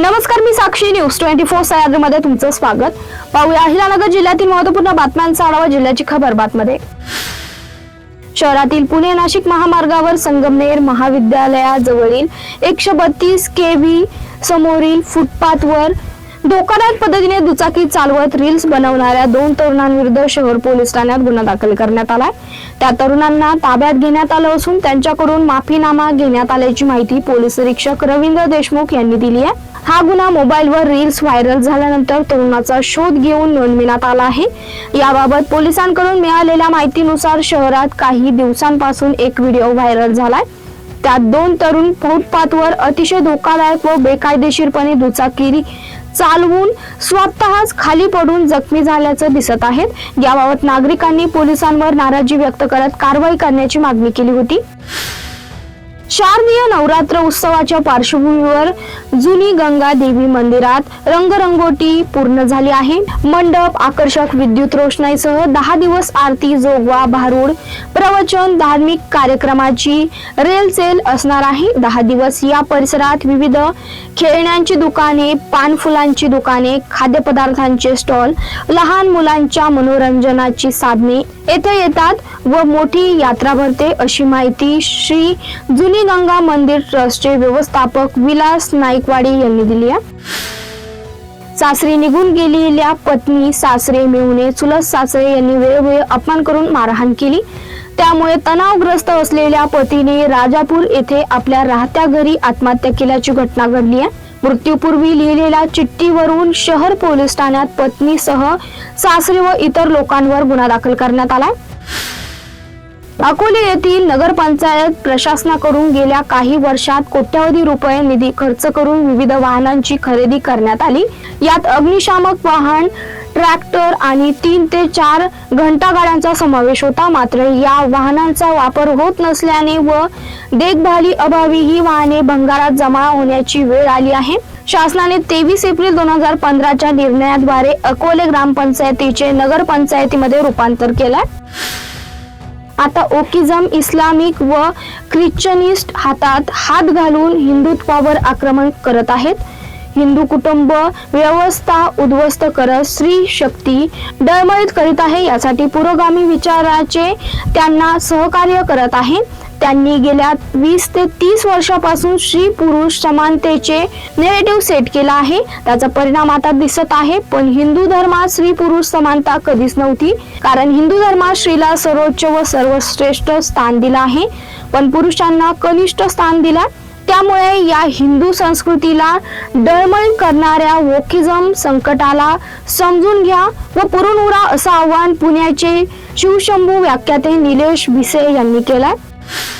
नमस्कार मी Sakshi news. Twenty four सह्याद्रीमध्ये तुमचं स्वागत. पाहूया अहिलानगर जिल्ह्यातील महत्त्वपूर्ण बातम्यांचा आढावा जिल्ह्याची खबर बातमध्ये. शहरातील पुणे नाशिक महामार्गावर संगमनेर महाविद्यालयाजवळील एकशे बत्तीस के व्ही समोरील फुटपाथवर धोकादायक पद्धतीने दुचाकी चालवत रील्स बनवणाऱ्या दोन तरुणांविरुद्ध शहर पोलीस ठाण्यात गुन्हा दाखल करण्यात आलाय. त्या तरुणांना ताब्यात घेण्यात आलं असून त्यांच्याकडून माफीनामा घेण्यात आल्याची माहिती पोलीस निरीक्षक रवींद्र देशमुख यांनी दिली आहे. हा गुन्हा मोबाईलवर रील्स व्हायरल झाल्यानंतर तरुणाचा शोध घेऊन नोंदविण्यात आला आहे. याबाबत पोलिसांकडून मिळालेल्या माहितीनुसार शहरात काही दिवसांपासून एक व्हिडिओ व्हायरल झालाय. त्यात दोन तरुण फुटपाथवर अतिशय धोकादायक व बेकायदेशीरपणे दुचाकी चालवून स्वतःच खाली पडून जखमी झाल्याचं दिसत आहेत याबाबत नागरिकांनी पोलिसांवर नाराजी व्यक्त करत कारवाई करण्याची मागणी केली होती. शारदीय नवरात्र उत्सवाच्या पार्श्वभूमीवर जुनी गंगा देवी मंदिरात रंगरंगोटी पूर्ण झाली आहे. मंडप आकर्षक विद्युत रोषणाईसह दहा दिवस आरती जोगवा भारूड प्रवचन धार्मिक कार्यक्रमाची रेलचेल असणार आहे. दहा दिवस या परिसरात विविध खेळण्यांची दुकाने पानफुलांची दुकाने खाद्यपदार्थांचे स्टॉल लहान मुलांच्या मनोरंजनाची साधने येथे येतात व मोठी यात्रा भरते अशी माहिती श्री जुनी गंगा मंदिर ट्रस्टचे व्यवस्थापक विलास नाईकवाडी यांनी दिली आहे. सासरी निघून गेलेल्या पत्नी सासरे मिळवणे चुलत सासरे यांनी वेळोवेळी अपमान करून मारहाण केली. त्यामुळे तणावग्रस्त असलेल्या पतीने राजापूर येथे आपल्या राहत्या घरी आत्महत्या केल्याची घटना घडली आहे. मृत्यूपूर्वी लिहिलेल्या चिठ्ठीवरून शहर पोलीस ठाण्यात पत्नीसह सासरे व इतर लोकांवर गुन्हा दाखल करण्यात आलाय अकोले येथील नगरपंचायत प्रशासनाकडून गेल्या काही वर्षात कोट्यावधी रुपये निधी खर्च करून विविध वाहनांची खरेदी करण्यात आली. यात अग्निशामक वाहन ट्रॅक्टर आणि तीन ते चार घंटा गाड्यांचा समावेश होता. मात्र या वाहनांचा वापर होत नसल्याने व देखभाली अभावी ही वाहने भंगारात जमा होण्याची वेळ आली आहे. शासनाने तेवीस एप्रिल दोन हजार पंधराच्या निर्णयाद्वारे अकोले ग्रामपंचायतीचे नगरपंचायतीमध्ये रूपांतर केलं. आता ओकिझम इस्लामिक व ख्रिश्चनिस्ट हातात हात घालून हिंदुत्वावर आक्रमण करत आहेत. हिंदू कुटुंब व्यवस्था उद्ध्वस्त करत स्त्री शक्ती डळमळीत करीत आहे यासाठी पुरोगामी विचाराचे त्यांना सहकार्य करत आहे. त्यांनी गेल्या वीस ते तीस वर्षापासून स्त्री पुरुष समानतेचे नेरेटिव्ह सेट केला आहे. त्याचा परिणाम आता दिसत आहे पण हिंदू धर्मात स्त्री पुरुष समानता कधीच नव्हती कारण हिंदू धर्मात स्त्रीला सर्वोच्च व सर्वश्रेष्ठ स्थान दिलं आहे. पण पुरुषांना कनिष्ठ स्थान दिला त्यामुळे या हिंदू संस्कृतीला डळमळ करणाऱ्या वोकिझम संकटाला समजून घ्या व पुरून उरा असं आव्हान पुण्याचे शिवशंभू व्याख्याते निलेश भिसे यांनी केलं you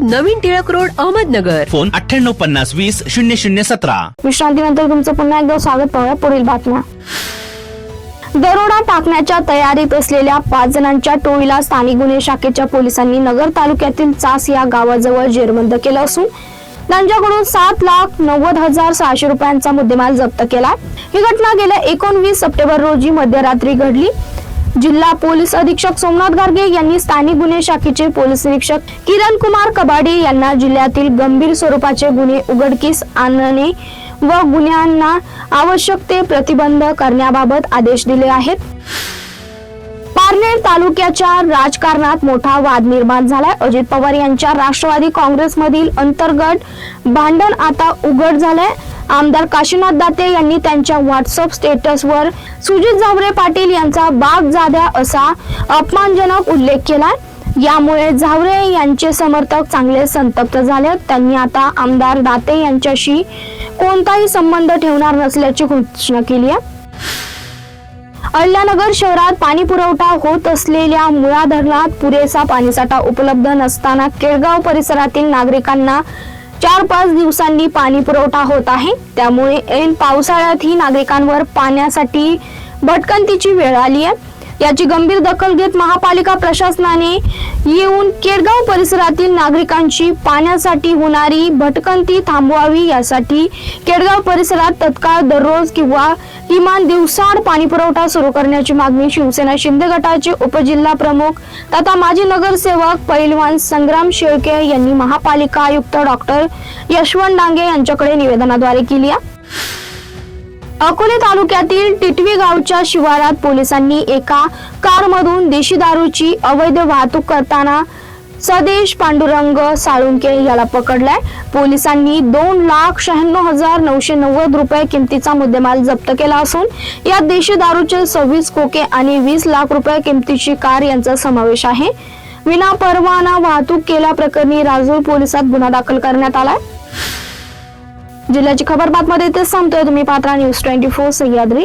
Naveen Tilak road Ahmednagar. Phone अठ्ठ्याण्णव पन्नास वीस शून्य शून्य सतरा. विश्रांतीनंतर तुमचं पुन्हा एकदा स्वागत पाहूया. पुढील बातम्या. दरोडा टाकण्याच्या तयारीत असलेल्या पाच जणांच्या टोळीला स्थानिक गुन्हे शाखेच्या पोलिसांनी नगर तालुक्यातील चास या गावाजवळ जेरबंद केलं असून त्यांच्याकडून सात लाख नव्वद हजार सहाशे रुपयांचा मुद्देमाल जप्त केला. ही घटना गेल्या एकोणवीस सप्टेंबर रोजी मध्यरात्री घडली. जिल्हा पोलीस अधीक्षक सोमनाथ गार्गे यांनी स्थानिक गुन्हे शाखेचे पोलीस निरीक्षक किरण कुमार कबाडे यांना जिल्ह्यातील गंभीर स्वरूपाचे गुन्हे उघडकीस आणणे व गुन्ह्यांना आवश्यक ते प्रतिबंध करण्याबाबत आदेश दिले आहेत. पारनेर तालुक्याच्या राजकारणात मोठा वाद निर्माण झालाय. अजित पवार यांच्या राष्ट्रवादी काँग्रेसमधील अंतर्गत भांडण आता उघड झालंय. आमदार काशीनाथ दाते यांनी त्यांच्या व्हॉट्सअप स्टेटसवर सुजित जावरे पाटील यांचा बाप जाद्या असा अपमानजनक उल्लेख केला यामुळे झावरे यांचे समर्थक चांगले संतप्त झाले. त्यांनी आता आमदार दाते यांच्याशी कोणताही संबंध ठेवणार नसल्याची घोषणा केली आहे. अहिल्यानगर शहरात पाणी पुरवठा होत असलेल्या मुळा धरणात पुरेसा पाणीसाठा उपलब्ध नसताना केळगाव परिसरातील नागरिकांना चार पाच दिवसांनी पाणी पुरवठा होत आहे. त्यामुळे ऐन पावसाळ्यातही नागरिकांवर पाण्यासाठी भटकंतीची वेळ आली आहे. याची गंभीर दखल घेत महापालिका प्रशासनाने येऊन केडगाव परिसरातील नागरिकांची पाण्यासाठी होणारी भटकंती थांबवावी यासाठी केडगाव परिसरात तत्काळ दररोज किंवा किमान दिवसाआड पाणी पुरवठा सुरू करण्याची मागणी शिवसेना शिंदे गटाचे उपजिल्हा प्रमुख तथा माजी नगरसेवक पैलवान संग्राम शेळके यांनी महापालिका आयुक्त डॉक्टर यशवंत डांगे यांच्याकडे निवेदनाद्वारे केली आहे. अकोले तालुक्यातील टिटवी गावच्या शिवारात पोलिसांनी एका कारमधून देशी दारूची अवैध वाहतूक करताना सदेश पांडुरंग साळुंके याला पकडलाय. पोलिसांनी दोन लाख शहाण्णव हजार नऊशे नव्वद रुपये किमतीचा मुद्देमाल जप्त केला असून यात देशी दारूचे सव्वीस कोके आणि वीस लाख रुपये किमतीची कार यांचा समावेश आहे. विना परवाना वाहतूक केल्याप्रकरणी राजूर पोलिसात गुन्हा दाखल करण्यात आलाय. जिल्ह्याची खबर बातमध्ये तेच सांगतोय तुम्ही पात्रा न्यूज ट्वेंटी फोर सह्याद्री.